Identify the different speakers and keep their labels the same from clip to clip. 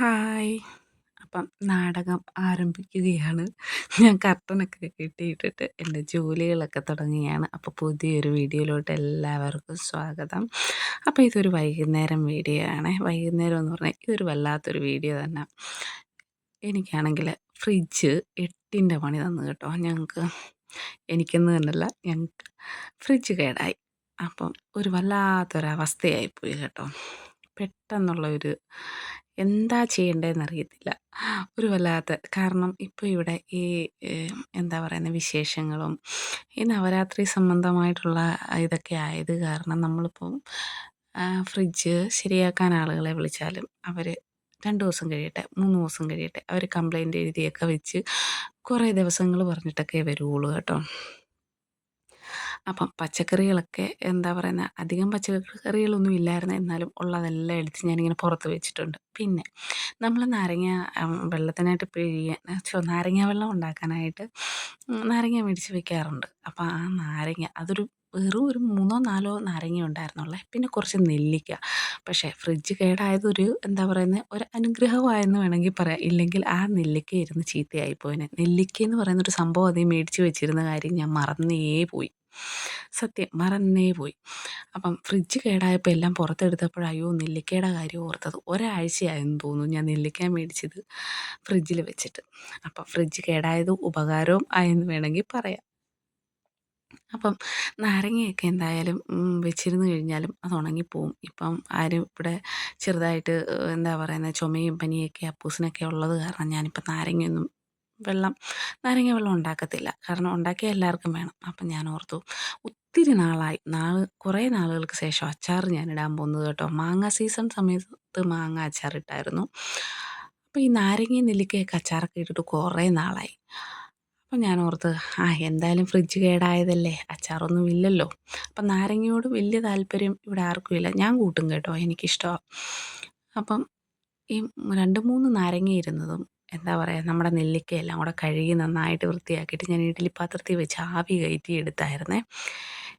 Speaker 1: Hi. അപ്പം നാടകം ആരംഭിക്കുകയാണ്. ഞാൻ കർട്ടനൊക്കെ കെട്ടിയിട്ടിട്ട് എന്റെ ജോലികളൊക്കെ തുടങ്ങുകയാണ്. അപ്പോൾ പുതിയൊരു വീഡിയോയിലോട്ട് എല്ലാവർക്കും സ്വാഗതം. അപ്പോൾ ഇതൊരു വൈകുന്നേരം വീഡിയോ ആണ്. വൈകുന്നേരം എന്ന് പറഞ്ഞാൽ ഇതൊരു വല്ലാത്തൊരു വീഡിയോ തന്നെ. എനിക്കാണെങ്കിൽ ഫ്രിഡ്ജ് എട്ടിന്റെ പണി തന്നു കേട്ടോ. ഞങ്ങൾക്ക് എനിക്കെന്ന് തന്നെയല്ല ഞങ്ങൾക്ക് ഫ്രിഡ്ജ് കേടായി. അപ്പം ഒരു വല്ലാത്തൊരവസ്ഥയായിപ്പോയി കേട്ടോ. പെട്ടെന്നുള്ള ഒരു എന്താ ചെയ്യേണ്ടതെന്ന് അറിയത്തില്ല. ഒരു വല്ലാത്ത കാരണം ഇപ്പോൾ ഇവിടെ ഈ എന്താ പറയുന്ന വിശേഷങ്ങളും ഈ നവരാത്രി സംബന്ധമായിട്ടുള്ള ഇതൊക്കെ ആയത് കാരണം നമ്മളിപ്പം ഫ്രിഡ്ജ് ശരിയാക്കാൻ ആളുകളെ വിളിച്ചാലും അവർ രണ്ട് ദിവസം കഴിയട്ടെ മൂന്ന് ദിവസം കഴിയട്ടെ അവർ കംപ്ലൈന്റ് എഴുതിയൊക്കെ വെച്ച് കുറേ ദിവസങ്ങൾ പറഞ്ഞിട്ടൊക്കെ വരുള്ളൂ കേട്ടോ. അപ്പം പച്ചക്കറികളൊക്കെ എന്താ പറയുന്നത് അധികം പച്ചക്കറികളൊന്നും ഇല്ലായിരുന്നു. എന്നാലും ഉള്ളതെല്ലാം എടുത്ത് ഞാനിങ്ങനെ പുറത്ത് വെച്ചിട്ടുണ്ട്. പിന്നെ നമ്മൾ നാരങ്ങ വെള്ളത്തിനായിട്ട് പിഴിയാൻ നാരങ്ങ വെള്ളം ഉണ്ടാക്കാനായിട്ട് നാരങ്ങ മേടിച്ച് വെക്കാറുണ്ട്. അപ്പോൾ ആ നാരങ്ങ അതൊരു വെറും ഒരു മൂന്നോ നാലോ നാരങ്ങ ഉണ്ടായിരുന്നുള്ളേ. പിന്നെ കുറച്ച് നെല്ലിക്ക. പക്ഷേ ഫ്രിഡ്ജ് കേടായതൊരു എന്താ പറയുന്നത് ഒരു അനുഗ്രഹമായെന്ന് വേണമെങ്കിൽ പറയാം. ഇല്ലെങ്കിൽ ആ നെല്ലിക്ക ഇരുന്ന് ചീത്തയായിപ്പോയിനെ. നെല്ലിക്ക എന്ന് പറയുന്ന ഒരു സംഭവം അതേ മേടിച്ച് വെച്ചിരുന്ന കാര്യം ഞാൻ മറന്നേ പോയി. സത്യം മറന്നേ പോയി. അപ്പം ഫ്രിഡ്ജ് കേടായപ്പോൾ എല്ലാം പുറത്തെടുത്തപ്പോൾ അയ്യോ നെല്ലിക്കയുടെ കാര്യം ഓർത്തത്. ഒരാഴ്ചയായെന്ന് തോന്നുന്നു ഞാൻ നെല്ലിക്ക മേടിച്ചത് ഫ്രിഡ്ജിൽ വെച്ചിട്ട്. അപ്പം ഫ്രിഡ്ജ് കേടായത് ഉപകാരവും ആയെന്ന് വേണമെങ്കിൽ പറയാം. അപ്പം നാരങ്ങയൊക്കെ എന്തായാലും വെച്ചിരുന്ന് കഴിഞ്ഞാലും അത് ഉണങ്ങിപ്പോവും. ഇപ്പം ആരും ഇവിടെ ചെറുതായിട്ട് എന്താ പറയുന്നത് ചുമയും പനിയൊക്കെ അപ്പൂസിനൊക്കെ ഉള്ളത് കാരണം ഞാനിപ്പം നാരങ്ങയൊന്നും വെള്ളം നാരങ്ങ വെള്ളം ഉണ്ടാക്കത്തില്ല. കാരണം ഉണ്ടാക്കിയാൽ എല്ലാവർക്കും വേണം. അപ്പം ഞാൻ ഓർത്തു ഒത്തിരി നാളായി. നാൾ കുറേ നാളുകൾക്ക് ശേഷം അച്ചാർ ഞാൻ ഇടാൻ പോകുന്നത് കേട്ടോ. മാങ്ങ സീസൺ സമയത്ത് മാങ്ങ അച്ചാർ ഇട്ടായിരുന്നു. അപ്പോൾ ഈ നാരങ്ങയും നെല്ലിക്കയൊക്കെ അച്ചാറൊക്കെ ഇട്ടിട്ട് കുറേ നാളായി. അപ്പം ഞാൻ ഓർത്ത് ആ എന്തായാലും ഫ്രിഡ്ജ് കേടായതല്ലേ? അച്ചാറൊന്നും ഇല്ലല്ലോ. അപ്പം നാരങ്ങയോട് വലിയ താല്പര്യം ഇവിടെ ആർക്കും ഇല്ല. ഞാൻ കൂട്ടും കേട്ടോ എനിക്കിഷ്ടമാണ് അപ്പം ഈ രണ്ട് മൂന്ന് നാരങ്ങ ഇരുന്നതും എന്താ പറയുക നമ്മുടെ നെല്ലിക്കയെല്ലാം കൂടെ കഴുകി നന്നായിട്ട് വൃത്തിയാക്കിയിട്ട് ഞാൻ ഇഡ്ഡലി പാത്രത്തിൽ വെച്ച് ആവി കയറ്റി എടുത്തായിരുന്നേ.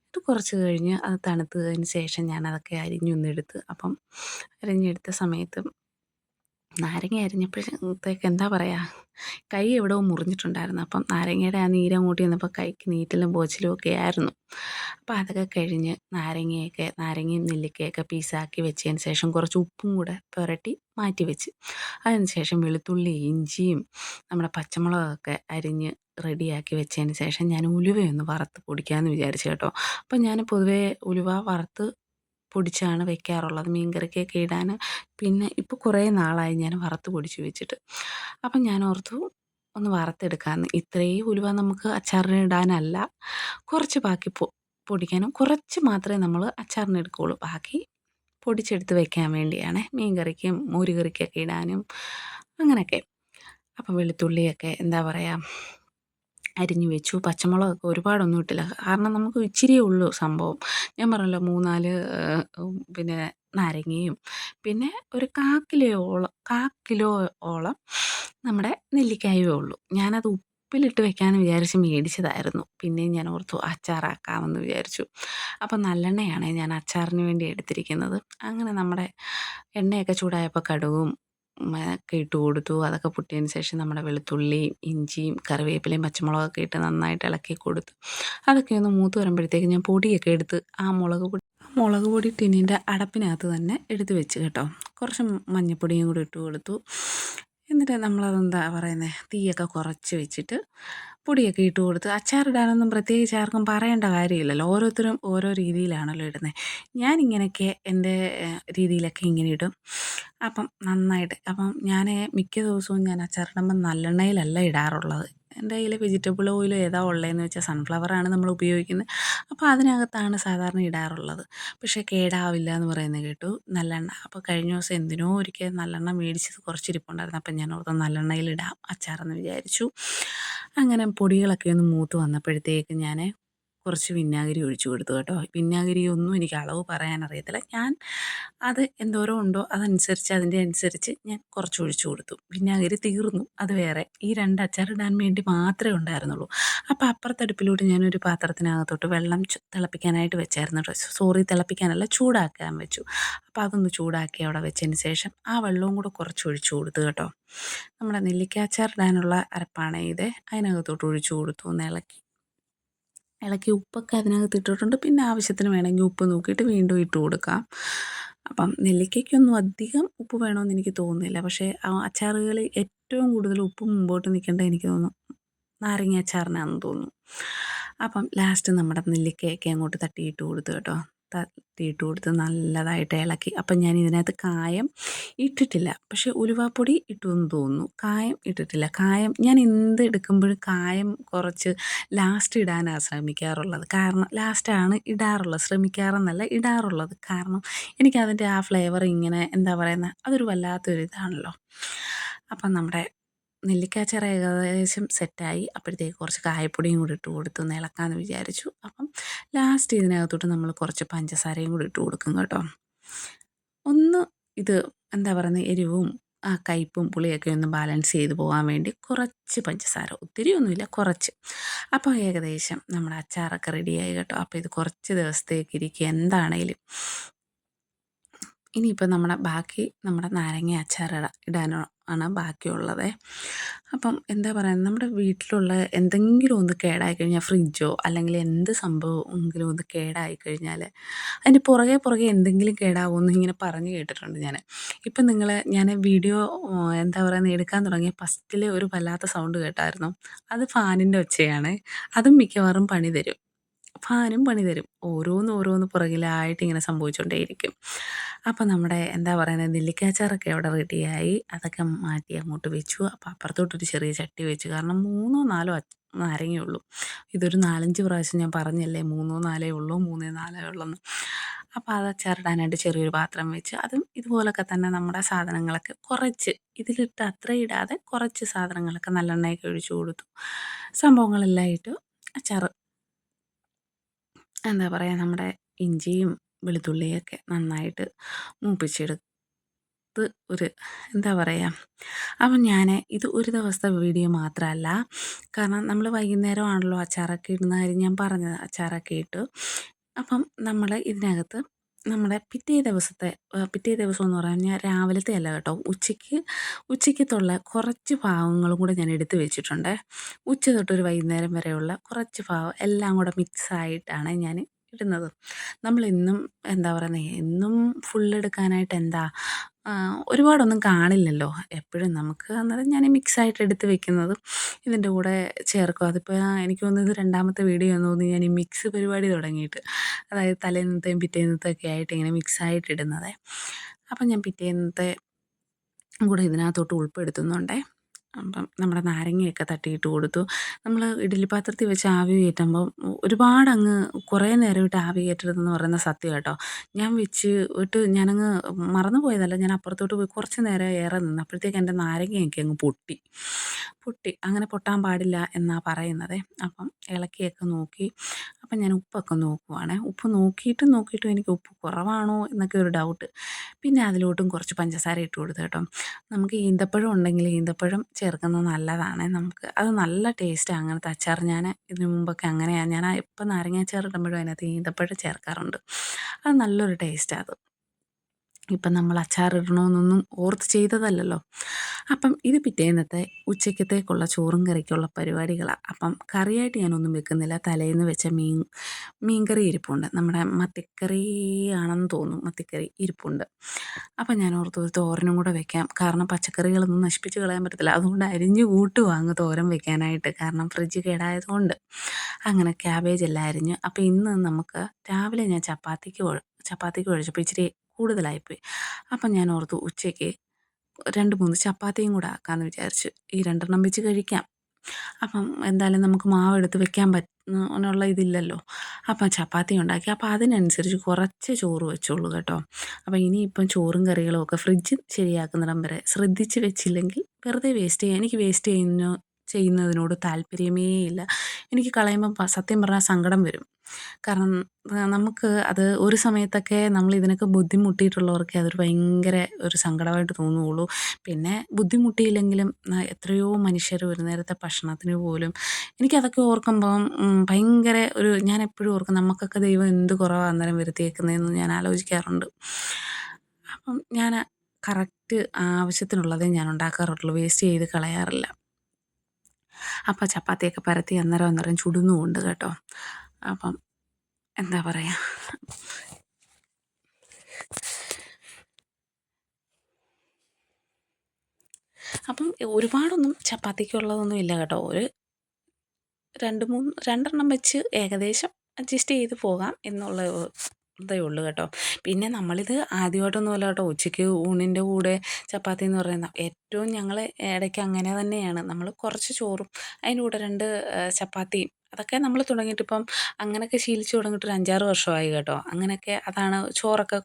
Speaker 1: ഇത് കുറച്ച് കഴിഞ്ഞ് അത് തണുത്തതിന് ശേഷം ഞാനതൊക്കെ അരിഞ്ഞൊന്നെടുത്ത് അപ്പം അരിഞ്ഞെടുത്ത സമയത്ത് നാരങ്ങ അരിഞ്ഞപ്പോഴത്തേക്ക് എന്താ പറയുക കൈ എവിടെയോ മുറിഞ്ഞിട്ടുണ്ടായിരുന്നു. അപ്പം നാരങ്ങയുടെ ആ നീരങ്ങോട്ട് ചെന്നപ്പോൾ കൈക്ക് നീറ്റലും പോച്ചിലും ഒക്കെ ആയിരുന്നു. അപ്പോൾ അതൊക്കെ കഴിഞ്ഞ് നാരങ്ങയൊക്കെ നാരങ്ങയും നെല്ലിക്കയൊക്കെ പീസാക്കി വെച്ചതിന് ശേഷം കുറച്ച് ഉപ്പും കൂടെ പുരട്ടി മാറ്റി വെച്ച്. അതിന് ശേഷം വെളുത്തുള്ളി ഇഞ്ചിയും നമ്മുടെ പച്ചമുളകൊക്കെ അരിഞ്ഞ് റെഡിയാക്കി വെച്ചതിന് ശേഷം ഞാൻ ഉലുവയൊന്ന് വറുത്ത് പൊടിക്കാമെന്ന് വിചാരിച്ചു കേട്ടോ. അപ്പം ഞാൻ പൊതുവേ ഉലുവ വറുത്ത് പൊടിച്ചാണ് വെക്കാറുള്ളത് മീൻകറിക്കൊക്കെ ഇടാൻ പിന്നെ ഇപ്പോൾ കുറേ നാളായി ഞാൻ വറുത്ത് പൊടിച്ച് വെച്ചിട്ട്. അപ്പം ഞാൻ ഓർത്തു ഒന്ന് വറുത്തെടുക്കാമെന്ന് ഇത്രയും ഉലുവ നമുക്ക് അച്ചാറിന് ഇടാനല്ല. കുറച്ച് ബാക്കി പൊ പൊടിക്കാനും കുറച്ച് മാത്രമേ നമ്മൾ അച്ചാറിന് എടുക്കുകയുള്ളൂ ബാക്കി പൊടിച്ചെടുത്ത് വെക്കാൻ വേണ്ടിയാണ്. മീൻകറിക്കും മോരുകറിക്കൊക്കെ മോര് കറിക്കൊക്കെ ഇടാനും അങ്ങനെയൊക്കെ. അപ്പം വെളുത്തുള്ളിയൊക്കെ എന്താ പറയുക അരിഞ്ഞു വെച്ചു. പച്ചമുളകൊക്കെ ഒരുപാടൊന്നും ഇട്ടില്ല. കാരണം നമുക്ക് ഇച്ചിരിയേ ഉള്ളൂ സംഭവം. ഞാൻ പറഞ്ഞല്ലോ മൂന്നാൽ പിന്നെ നാരങ്ങയും. പിന്നെ ഒരു കാ കിലോയോളം കാ കിലോയോളം നമ്മുടെ നെല്ലിക്കായേ ഉള്ളൂ. ഞാനത് ഉപ്പിലിട്ട് വെക്കാമെന്ന് വിചാരിച്ച് മേടിച്ചതായിരുന്നു. പിന്നെയും ഞാൻ ഓർത്തു അച്ചാറാക്കാമെന്ന് വിചാരിച്ചു. അപ്പം നല്ലെണ്ണയാണ് ഞാൻ അച്ചാറിന് വേണ്ടി എടുത്തിരിക്കുന്നത്. അങ്ങനെ നമ്മുടെ എണ്ണയൊക്കെ ചൂടായപ്പോൾ കടുകും ഒക്കെ ഇട്ട് കൊടുത്തു. അതൊക്കെ പൊട്ടിയതിന് ശേഷം നമ്മുടെ വെളുത്തുള്ളിയും ഇഞ്ചിയും കറിവേപ്പിലയും പച്ചമുളകൊക്കെ ഇട്ട് നന്നായിട്ട് ഇളക്കി കൊടുത്തു. അതൊക്കെ ഒന്ന് മൂത്ത് വരുമ്പോഴത്തേക്ക് ഞാൻ പൊടിയൊക്കെ എടുത്ത് ആ മുളക് പൊടി മുളക് പൊടി ടിന്നിന്റെ അടപ്പിനകത്ത് തന്നെ എടുത്ത് വെച്ച് കേട്ടോ. കുറച്ച് മഞ്ഞൾപ്പൊടിയും കൂടി ഇട്ട് കൊടുത്തു. എന്നിട്ട് നമ്മളതെന്താ പറയുന്നത് തീയൊക്കെ കുറച്ച് വെച്ചിട്ട് പൊടിയൊക്കെ ഇട്ട് കൊടുത്ത് അച്ചാറിടാനൊന്നും പ്രത്യേകിച്ച് ആർക്കും പറയേണ്ട കാര്യമില്ലല്ലോ. ഓരോരുത്തരും ഓരോ രീതിയിലാണല്ലോ ഇടുന്നത് ഞാനിങ്ങനെയൊക്കെ എന്റെ രീതിയിലൊക്കെ ഇങ്ങനെ ഇടും. അപ്പം നന്നായിട്ട് അപ്പം ഞാൻ മിക്ക ദിവസവും ഞാൻ അച്ചാറിടുമ്പം നല്ലെണ്ണയിലല്ല ഇടാറുള്ളത്. എന്റെ കയ്യിൽ വെജിറ്റബിൾ ഓയിൽ ഏതാ ഉള്ളതെന്ന് വെച്ചാൽ സൺഫ്ലവറാണ് നമ്മൾ ഉപയോഗിക്കുന്നത് അപ്പോൾ അതിനകത്താണ് സാധാരണ ഇടാറുള്ളത്. പക്ഷേ കേടാവില്ല എന്ന് പറയുന്നത് കേട്ടു. നല്ലെണ്ണ. അപ്പോൾ കഴിഞ്ഞ ദിവസം എന്തിനോ ഒരിക്കൽ നല്ലെണ്ണ മേടിച്ചത് കുറച്ചിരിപ്പുണ്ടായിരുന്നു. അപ്പം ഞാൻ ഓർത്ത് നല്ലെണ്ണയിലിടാം അച്ചാറെന്ന് വിചാരിച്ചു. അങ്ങനെ പൊടികളൊക്കെ ഒന്ന് മൂത്ത് വന്നപ്പോഴത്തേക്ക് ഞാൻ കുറച്ച് വിന്നാഗിരി ഒഴിച്ചു കൊടുത്തു കേട്ടോ. വിനാഗിരി ഒന്നും എനിക്ക് അളവ് പറയാൻ അറിയത്തില്ല. ഞാൻ അത് എന്തോരം ഉണ്ടോ അതനുസരിച്ച് അതിന്റെ അനുസരിച്ച് ഞാൻ കുറച്ച് ഒഴിച്ചു കൊടുത്തു. വിന്നാഗിരി തീർന്നു. അത് വേറെ. ഈ രണ്ട് അച്ചാറിടാൻ വേണ്ടി മാത്രമേ ഉണ്ടായിരുന്നുള്ളൂ. അപ്പോൾ അപ്പുറത്തടുപ്പിലൂടെ ഞാനൊരു പാത്രത്തിനകത്തോട്ട് വെള്ളം തിളപ്പിക്കാനായിട്ട് വെച്ചായിരുന്നു കേട്ടോ. സോറി തിളപ്പിക്കാനല്ല ചൂടാക്കാൻ വെച്ചു. അപ്പോൾ അതൊന്ന് ചൂടാക്കി അവിടെ വെച്ചതിന് ശേഷം ആ വെള്ളവും കൂടെ കുറച്ച് ഒഴിച്ചു കൊടുത്തു കേട്ടോ. നമ്മുടെ നെല്ലിക്കാച്ചാറിടാനുള്ള അരപ്പാണ് ഇത്. അതിനകത്തോട്ട് ഒഴിച്ചു കൊടുത്തു. ഒന്ന് ഇളക്കി ഇളക്കി ഉപ്പൊക്കെ അതിനകത്ത് ഇട്ടിട്ടുണ്ട്. പിന്നെ ആവശ്യത്തിന് വേണമെങ്കിൽ ഉപ്പ് നോക്കിയിട്ട് വീണ്ടും ഇട്ട് കൊടുക്കാം. അപ്പം നെല്ലിക്കയ്ക്കൊന്നും അധികം ഉപ്പ് വേണമെന്ന് എനിക്ക് തോന്നുന്നില്ല. പക്ഷേ അച്ചാറുകളിൽ ഏറ്റവും കൂടുതൽ ഉപ്പ് മുമ്പോട്ട് നിൽക്കേണ്ടത് എനിക്ക് തോന്നുന്നു നാരങ്ങ അച്ചാറിനാണെന്ന് തോന്നുന്നു. അപ്പം ലാസ്റ്റ് നമ്മുടെ നെല്ലിക്കയൊക്കെ അങ്ങോട്ട് തട്ടിയിട്ട് കൊടുത്തു കേട്ടോ. തട്ടിയിട്ട് കൊടുത്ത് നല്ലതായിട്ട് ഇളക്കി. അപ്പം ഞാൻ ഇതിനകത്ത് കായം ഇട്ടിട്ടില്ല. പക്ഷേ ഉലുവാപ്പൊടി ഇട്ടു എന്ന് തോന്നുന്നു. കായം ഇട്ടിട്ടില്ല. കായം ഞാൻ എന്ത് എടുക്കുമ്പോഴും കായം കുറച്ച് ലാസ്റ്റ് ഇടാനാണ് ശ്രമിക്കാറുള്ളത്. കാരണം ലാസ്റ്റാണ് ഇടാറുള്ളത്. ശ്രമിക്കാറെന്നല്ല ഇടാറുള്ളത്. കാരണം എനിക്കതിന്റെ ആ ഫ്ലേവർ ഇങ്ങനെ എന്താ പറയുന്നത് അതൊരു വല്ലാത്തൊരു ഇതാണല്ലോ അപ്പം നമ്മുടെ നെല്ലിക്കാച്ചാർ ഏകദേശം സെറ്റായി. അപ്പോഴത്തേക്ക് കുറച്ച് കായപ്പൊടിയും കൂടി ഇട്ട് കൊടുത്ത് ഒന്ന് ഇളക്കാമെന്ന് വിചാരിച്ചു. അപ്പം ലാസ്റ്റ് ഇതിനകത്തോട്ട് നമ്മൾ കുറച്ച് പഞ്ചസാരയും കൂടി ഇട്ട് കൊടുക്കും കേട്ടോ. ഒന്ന് ഇത് എന്താ പറയുന്നത് എരിവും ആ കയ്പും പുളിയൊക്കെ ഒന്ന് ബാലൻസ് ചെയ്ത് പോകാൻ വേണ്ടി കുറച്ച് പഞ്ചസാര. ഒത്തിരി ഒന്നുമില്ല കുറച്ച്. അപ്പോൾ ഏകദേശം നമ്മുടെ അച്ചാറൊക്കെ റെഡിയായി കേട്ടോ. അപ്പോൾ ഇത് കുറച്ച് ദിവസത്തേക്ക് ഇരിക്കുക എന്താണേലും. ഇനിയിപ്പോൾ നമ്മുടെ ബാക്കി നമ്മുടെ നാരങ്ങ അച്ചാർ ഇടാനാണ് ഇടാനോ ആണ് ബാക്കിയുള്ളത്. അപ്പം എന്താ പറയുക നമ്മുടെ വീട്ടിലുള്ള എന്തെങ്കിലും ഒന്ന് കേടായി കഴിഞ്ഞാൽ ഫ്രിഡ്ജോ അല്ലെങ്കിൽ എന്ത് സംഭവമെങ്കിലും ഒന്ന് കേടായി കഴിഞ്ഞാൽ അതിന്റെ പുറകെ പുറകെ എന്തെങ്കിലും കേടാവുമെന്ന് ഇങ്ങനെ പറഞ്ഞു കേട്ടിട്ടുണ്ട് ഞാൻ. ഇപ്പം നിങ്ങൾ ഞാൻ വീഡിയോ എന്താ പറയുക എടുക്കാൻ തുടങ്ങിയ ഫസ്റ്റിലെ ഒരു വല്ലാത്ത സൗണ്ട് കേട്ടായിരുന്നു. അത് ഫാനിന്റെ ഒച്ചയാണ്. അതും മിക്കവാറും പണി തരും. ഫാനും പണി തരും. ഓരോന്ന് ഓരോന്ന് പുറകിലായിട്ട് ഇങ്ങനെ സംഭവിച്ചുകൊണ്ടേയിരിക്കും അപ്പോൾ നമ്മുടെ എന്താ പറയുന്നത് നെല്ലിക്കാച്ചാറൊക്കെ അവിടെ റെഡിയായി. അതൊക്കെ മാറ്റി അങ്ങോട്ട് വെച്ചു. അപ്പോൾ അപ്പുറത്തോട്ടൊരു ചെറിയ ചട്ടി വെച്ചു. കാരണം മൂന്നോ നാലോ നാരങ്ങയുള്ളൂ ഇതൊരു നാലഞ്ച് പ്രാവശ്യം ഞാൻ പറഞ്ഞല്ലേ മൂന്നോ നാലേ ഉള്ളൂ മൂന്നേ നാലേ ഉള്ളൂ അപ്പോൾ അത് അച്ചാറിടാനായിട്ട് ചെറിയൊരു പാത്രം വെച്ച്. അതും ഇതുപോലൊക്കെ തന്നെ നമ്മുടെ സാധനങ്ങളൊക്കെ കുറച്ച് ഇതിലിട്ട് അത്ര ഇടാതെ കുറച്ച് സാധനങ്ങളൊക്കെ നല്ലെണ്ണയൊക്കെ ഒഴിച്ചു കൊടുത്തു. സംഭവങ്ങളെല്ലാം ഇട്ട് അച്ചാർ എന്താ പറയുക നമ്മുടെ ഇഞ്ചിയും വെളുത്തുള്ളിയൊക്കെ നന്നായിട്ട് മൂപ്പിച്ചെടുത്ത് ഒരു എന്താ പറയുക അപ്പം ഞാൻ ഇത് ഒരു ദിവസത്തെ വീഡിയോ മാത്രമല്ല കാരണം നമ്മൾ വൈകുന്നേരമാണല്ലോ അച്ചാറൊക്കെ ഇടുന്ന കാര്യം ഞാൻ പറഞ്ഞത് അച്ചാറൊക്കെ ഇട്ടു. അപ്പം നമ്മൾ ഇതിനകത്ത് നമ്മുടെ പിറ്റേ ദിവസത്തെ പിറ്റേ ദിവസം എന്ന് പറഞ്ഞാൽ രാവിലത്തെ അല്ല കേട്ടോ. ഉച്ചയ്ക്ക് ഉച്ചയ്ക്കത്തുള്ള കുറച്ച് ഭാഗങ്ങളും കൂടെ ഞാൻ എടുത്തു വെച്ചിട്ടുണ്ട്. ഉച്ച തൊട്ടൊരു വൈകുന്നേരം വരെയുള്ള കുറച്ച് ഭാഗം എല്ലാം കൂടെ മിക്സായിട്ടാണ് ഞാൻ ഇടുന്നത്. നമ്മളെന്നും എന്താ പറയുന്നത് എന്നും ഫുൾ എടുക്കാനായിട്ട് എന്താ ഒരുപാടൊന്നും കാണില്ലല്ലോ. എപ്പോഴും നമുക്ക് അന്നേരം ഞാൻ മിക്സായിട്ട് എടുത്ത് വെക്കുന്നത് ഇതിന്റെ കൂടെ ചേർക്കും. അതിപ്പോൾ എനിക്ക് തോന്നുന്നത് രണ്ടാമത്തെ വീഡിയോ എന്ന് തോന്നി ഞാൻ ഈ മിക്സ് പരിപാടി തുടങ്ങിയിട്ട്. അതായത് തലേന്നത്തെയും പിറ്റേന്നത്തെയൊക്കെ ആയിട്ട് ഇങ്ങനെ മിക്സായിട്ട് ഇടുന്നത്. അപ്പം ഞാൻ പിറ്റേന്നത്തെ കൂടെ ഇതിനകത്തോട്ട് ഉൾപ്പെടുത്തുന്നുണ്ടേ. അപ്പം നമ്മുടെ നാരങ്ങയൊക്കെ തട്ടിയിട്ട് കൊടുത്തു. നമ്മൾ ഇഡ്ഡലി പാത്രത്തിൽ വെച്ച് ആവി കയറ്റുമ്പം ഒരുപാട് അങ്ങ് കുറേ നേരം ഇട്ട് ആവി കയറ്റരുതെന്ന് പറയുന്ന സത്യം കേട്ടോ. ഞാൻ വെച്ച് ഇട്ട് ഞാനങ്ങ് മറന്നു പോയതല്ല ഞാൻ അപ്പുറത്തോട്ട് പോയി കുറച്ച് നേരം ഏറെ നിന്ന്. അപ്പോഴത്തേക്ക് എന്റെ നാരങ്ങയൊക്കെ അങ്ങ് പൊട്ടി. പൊട്ടി. അങ്ങനെ പൊട്ടാൻ പാടില്ല എന്നാണ് പറയുന്നത്. അപ്പം ഇളക്കിയൊക്കെ നോക്കി. അപ്പം ഞാൻ ഉപ്പൊക്കെ നോക്കുവാണ്. ഉപ്പ് നോക്കിയിട്ടും നോക്കിയിട്ടും എനിക്ക് ഉപ്പ് കുറവാണോ എന്നൊക്കെ ഒരു ഡൗട്ട് പിന്നെ അതിലോട്ടും കുറച്ച് പഞ്ചസാര ഇട്ട് കൊടുത്തു കേട്ടോ. നമുക്ക് ഈന്തപ്പഴം ഉണ്ടെങ്കിൽ ഈന്തപ്പഴം ചേർക്കുന്നത് നല്ലതാണ്. നമുക്ക് അത് നല്ല ടേസ്റ്റ് അങ്ങനത്തെ അച്ചാർ. ഞാൻ ഇതിനു മുമ്പൊക്കെ അങ്ങനെയാണ് ഞാൻ എപ്പം നാരങ്ങ അച്ചാർ ഇടുമ്പോഴും അതിനകത്ത് ഈന്തപ്പഴം ചേർക്കാറുണ്ട്. അത് നല്ലൊരു ടേസ്റ്റാണ് അത്. ഇപ്പം നമ്മൾ അച്ചാറിടണമെന്നൊന്നും ഓർത്ത് ചെയ്തതല്ലല്ലോ. അപ്പം ഇത് പിറ്റേന്നത്തെ ഉച്ചയ്ക്കത്തേക്കുള്ള ചോറും കറിക്കുള്ള പരിപാടികളാണ് അപ്പം കറിയായിട്ട് ഞാനൊന്നും വെക്കുന്നില്ല. തലേന്ന് വെച്ച മീൻ മീൻകറി ഇരിപ്പുണ്ട്. നമ്മുടെ മത്തിക്കറി ആണെന്ന് തോന്നും. മത്തിക്കറി ഇരിപ്പുണ്ട്. അപ്പം ഞാൻ ഓർത്ത് ഒരു തോരനും കൂടെ വെക്കാം. കാരണം പച്ചക്കറികളൊന്നും നശിപ്പിച്ച് കളയാൻ പറ്റത്തില്ല. അതുകൊണ്ട് അരിഞ്ഞ് കൂട്ട് വാങ്ങും തോരൻ വെക്കാനായിട്ട്. കാരണം ഫ്രിഡ്ജ് കേടായതുകൊണ്ട്. അങ്ങനെ ക്യാബേജ് എല്ലാം അരിഞ്ഞു. അപ്പം ഇന്ന് നമുക്ക് രാവിലെ ഞാൻ ചപ്പാത്തിക്ക് ചപ്പാത്തിക്ക് കുഴച്ചപ്പോൾ ഇച്ചിരി കൂടുതലായിപ്പോയി. അപ്പം ഞാൻ ഓർത്തു ഉച്ചയ്ക്ക് രണ്ട് മൂന്ന് ചപ്പാത്തിയും കൂടെ ആക്കാമെന്ന് വിചാരിച്ചു ഈ രണ്ടെണ്ണം വെച്ച് കഴിക്കാം. അപ്പം എന്തായാലും നമുക്ക് മാവ് എടുത്ത് വെക്കാൻ പറ്റുന്നുള്ള ഇതില്ലല്ലോ. അപ്പം ചപ്പാത്തി ഉണ്ടാക്കി. അപ്പം അതിനനുസരിച്ച് കുറച്ച് ചോറ് വെച്ചോളൂ കേട്ടോ. അപ്പം ഇനിയിപ്പം ചോറും കറികളും ഒക്കെ ഫ്രിഡ്ജ് ശരിയാക്കുന്നിടം വരെ ശ്രദ്ധിച്ച് വെച്ചില്ലെങ്കിൽ വെറുതെ വേസ്റ്റ് ചെയ്യാം. എനിക്ക് വേസ്റ്റ് ചെയ്യുന്ന ചെയ്യുന്നതിനോട് താല്പര്യമേ ഇല്ല. എനിക്ക് കളയുമ്പം സത്യം പറഞ്ഞാൽ സങ്കടം വരും. കാരണം നമുക്ക് അത് ഒരു സമയത്തൊക്കെ നമ്മൾ ഇതിനൊക്കെ ബുദ്ധിമുട്ടിയിട്ടുള്ളവർക്ക് അതൊരു ഭയങ്കര ഒരു സങ്കടമായിട്ട് തോന്നുകയുള്ളൂ. പിന്നെ ബുദ്ധിമുട്ടിയില്ലെങ്കിലും എത്രയോ മനുഷ്യർ ഒരു നേരത്തെ ഭക്ഷണത്തിന് പോലും എനിക്കതൊക്കെ ഓർക്കുമ്പം ഭയങ്കര ഒരു ഞാൻ എപ്പോഴും ഓർക്കും നമുക്കൊക്കെ ദൈവം എന്ത് കുറവാണ് അന്നേരം വരുത്തിയേക്കുന്നതെന്ന് ഞാൻ ആലോചിക്കാറുണ്ട്. അപ്പം ഞാൻ കറക്റ്റ് ആവശ്യത്തിനുള്ളതേ ഞാൻ ഉണ്ടാക്കാറുള്ളൂ. വേസ്റ്റ് ചെയ്ത് കളയാറില്ല. അപ്പം ചപ്പാത്തിയൊക്കെ പരത്തി അന്നേരം അന്നേരം ചുടുന്നുമുണ്ട് കേട്ടോ. അപ്പം എന്താ പറയുക അപ്പം ഒരുപാടൊന്നും ചപ്പാത്തിക്കുള്ളതൊന്നും ഇല്ല കേട്ടോ. ഒരു രണ്ട് മൂന്ന് രണ്ടെണ്ണം വെച്ച് ഏകദേശം അഡ്ജസ്റ്റ് ചെയ്ത് പോകാം എന്നുള്ള ഇതേ ഉള്ളൂ കേട്ടോ. പിന്നെ നമ്മളിത് ആദ്യമായിട്ടൊന്നും അല്ല കേട്ടോ. ഉച്ചയ്ക്ക് ഊണിന്റെ കൂടെ ചപ്പാത്തി എന്ന് പറയുന്ന ഏറ്റവും ഞങ്ങൾ ഇടയ്ക്ക് അങ്ങനെ തന്നെയാണ്. നമ്മൾ കുറച്ച് ചോറും അതിന്റെ കൂടെ രണ്ട് ചപ്പാത്തിയും അതൊക്കെ നമ്മൾ തുടങ്ങിയിട്ട് ഇപ്പം അങ്ങനെയൊക്കെ ശീലിച്ച് തുടങ്ങിയിട്ട് ഒരു അഞ്ചാറ് വർഷമായി കേട്ടോ. അങ്ങനെയൊക്കെ അതാണ് ചോറൊക്കെ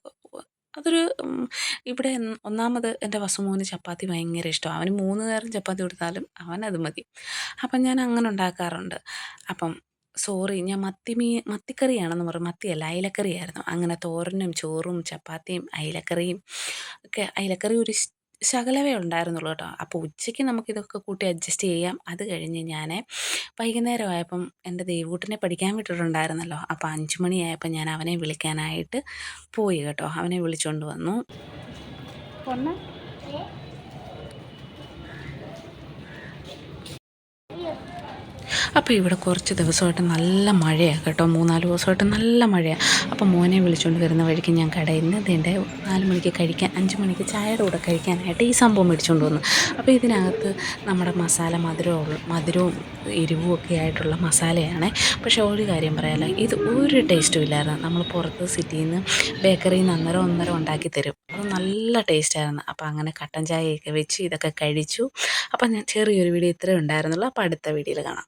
Speaker 1: അതൊരു ഇവിടെ ഒന്നാമത് എന്റെ വസുമോന് ചപ്പാത്തി ഭയങ്കര ഇഷ്ടമാണ് അവന് മൂന്ന് നേരം ചപ്പാത്തി കൊടുത്താലും അവനത് മതി. അപ്പം ഞാൻ അങ്ങനെ ഉണ്ടാക്കാറുണ്ട്. അപ്പം സോറി ഞാൻ മത്തി മീ മത്തിക്കറിയാണെന്ന് പറഞ്ഞു മത്തിയല്ല അയിലക്കറിയായിരുന്നു. അങ്ങനെ തോരനും ചോറും ചപ്പാത്തിയും അയിലക്കറിയും ഒക്കെ അയിലക്കറി ഒരു ശകലവേ ഉണ്ടായിരുന്നുള്ളൂ കേട്ടോ. അപ്പോൾ ഉച്ചയ്ക്ക് നമുക്കിതൊക്കെ കൂട്ടി അഡ്ജസ്റ്റ് ചെയ്യാം. അത് കഴിഞ്ഞ് ഞാൻ വൈകുന്നേരമായപ്പം എന്റെ ദൈവൂട്ടിനെ പഠിക്കാൻ വിട്ടിട്ടുണ്ടായിരുന്നല്ലോ. അപ്പോൾ അഞ്ചു മണിയായപ്പോൾ ഞാൻ അവനെ വിളിക്കാനായിട്ട് പോയി കേട്ടോ. അവനെ വിളിച്ചുകൊണ്ട് വന്നു. അപ്പോൾ ഇവിടെ കുറച്ച് ദിവസമായിട്ട് നല്ല മഴയാണ് കേട്ടോ. മൂന്നാൽ ദിവസമായിട്ട് നല്ല മഴയാണ് അപ്പോൾ മോനെ വിളിച്ചുകൊണ്ട് വരുന്ന വഴിക്ക് ഞാൻ കടയിൽ നിന്ന് ഇതിന്റെ നാല് മണിക്ക് കഴിക്കാൻ അഞ്ച് മണിക്ക് ചായയുടെ കൂടെ കഴിക്കാനായിട്ട് ഈ സംഭവം മേടിച്ചുകൊണ്ട് വന്നു. അപ്പോൾ ഇതിനകത്ത് നമ്മുടെ മസാല മധുരവും മധുരവും എരിവും ഒക്കെ ആയിട്ടുള്ള മസാലയാണ്. പക്ഷേ ഒരു കാര്യം പറയാമല്ലോ ഇത് ഒരു ടേസ്റ്റും ഇല്ലായിരുന്നു. നമ്മൾ പുറത്ത് സിറ്റിയിൽ നിന്ന് ബേക്കറിയിൽ നിന്ന് അന്നേരം ഒന്നര ഉണ്ടാക്കി തരും. അത് നല്ല ടേസ്റ്റായിരുന്നു അപ്പോൾ അങ്ങനെ കട്ടൻ ചായയൊക്കെ വെച്ച് ഇതൊക്കെ കഴിച്ചു. അപ്പോൾ ഞാൻ ചെറിയൊരു വീഡിയോ ഇത്രയും ഉണ്ടായിരുന്നുള്ളൂ. അപ്പോൾ അടുത്ത വീഡിയോയിൽ കാണാം.